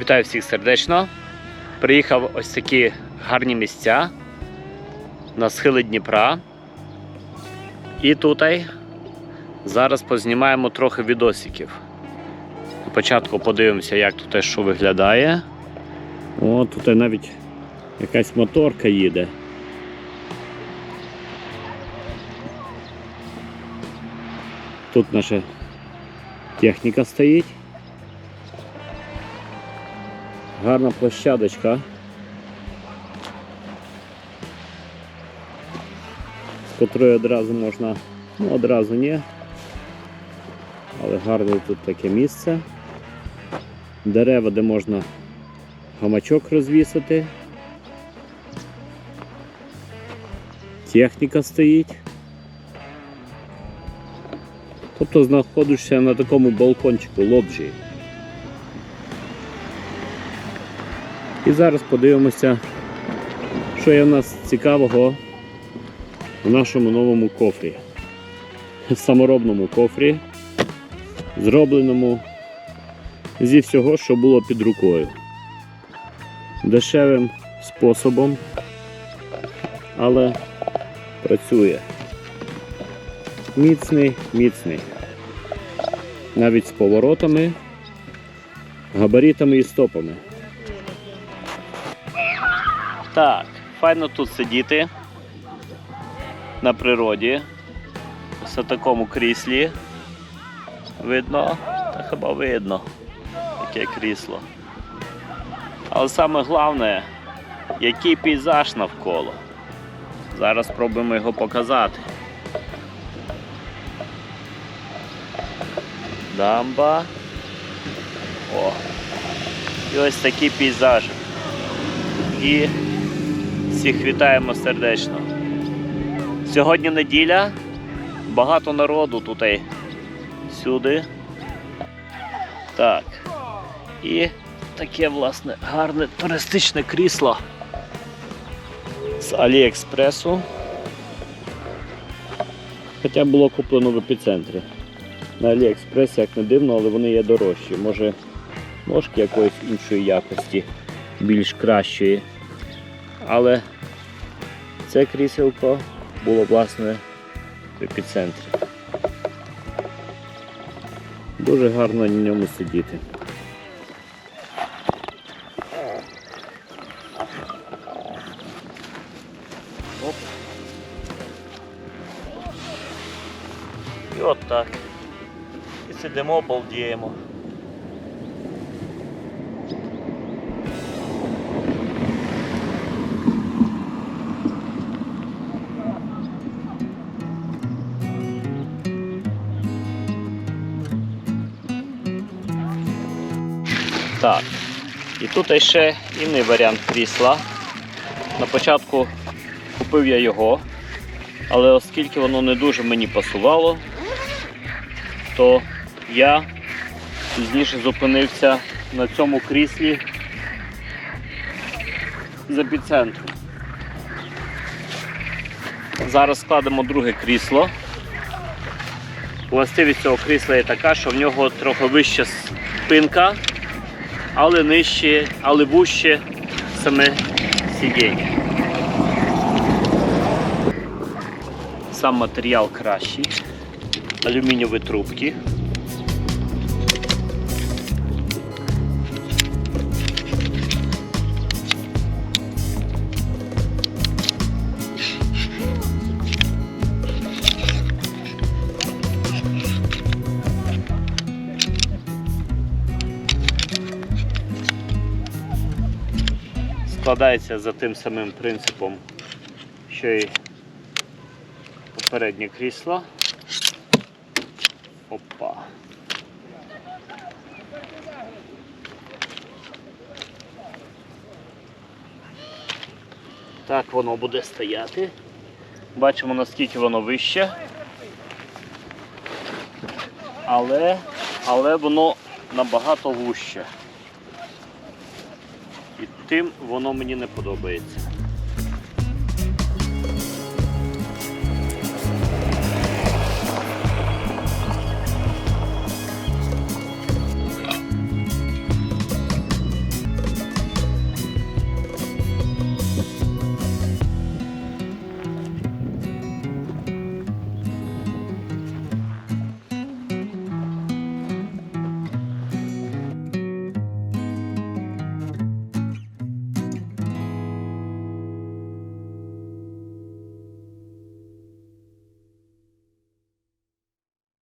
Вітаю всіх сердечно. Приїхав ось такі гарні місця на схили Дніпра. І тут зараз познімаємо трохи відосиків. Спочатку подивимося, як тут що виглядає. О, тут навіть якась моторка їде. Тут наша техніка стоїть. Гарна площадочка. З котрої одразу можна, ну одразу ні. Але гарне тут таке місце. Дерева, де можна гамачок розвісити. Техніка стоїть. Тобто знаходишся на такому балкончику лоджії. І зараз подивимося, що є в нас цікавого в нашому новому кофрі. В саморобному кофрі, зробленому зі всього, що було під рукою. Дешевим способом, але працює. Міцний, міцний. Навіть з поворотами, габаритами і стопами. Так, файно тут сидіти на природі. В такому кріслі. Видно? Та хіба видно таке крісло. Але саме головне, який пейзаж навколо. Зараз спробуємо його показати. Дамба. О. І ось такий пейзаж. І всіх вітаємо сердечно. Сьогодні неділя, багато народу тут сюди. Так. І таке власне гарне туристичне крісло з Аліекспресу. Хоча було куплено в епіцентрі. На Аліекспресі, як не дивно, але вони є дорожчі. Може ножки якоїсь іншої якості, більш кращої. Але це кріселко було власне в епіцентрі. Дуже гарно на ньому сидіти. І от так. І сидимо, балдіємо. Так. І тут ще інший варіант крісла. На початку купив я його, але оскільки воно не дуже мені пасувало, то я пізніше зупинився на цьому кріслі з епіцентру. Зараз складемо друге крісло. Властивість цього крісла є така, що в нього трохи вища спинка, але нижче, але вужче саме сидіння. Сам матеріал кращий, алюмінієві трубки. Складається за тим самим принципом, що і попереднє крісло. Опа. Так воно буде стояти. Бачимо наскільки воно вище. Але, але воно набагато вуще. І тим воно мені не подобається.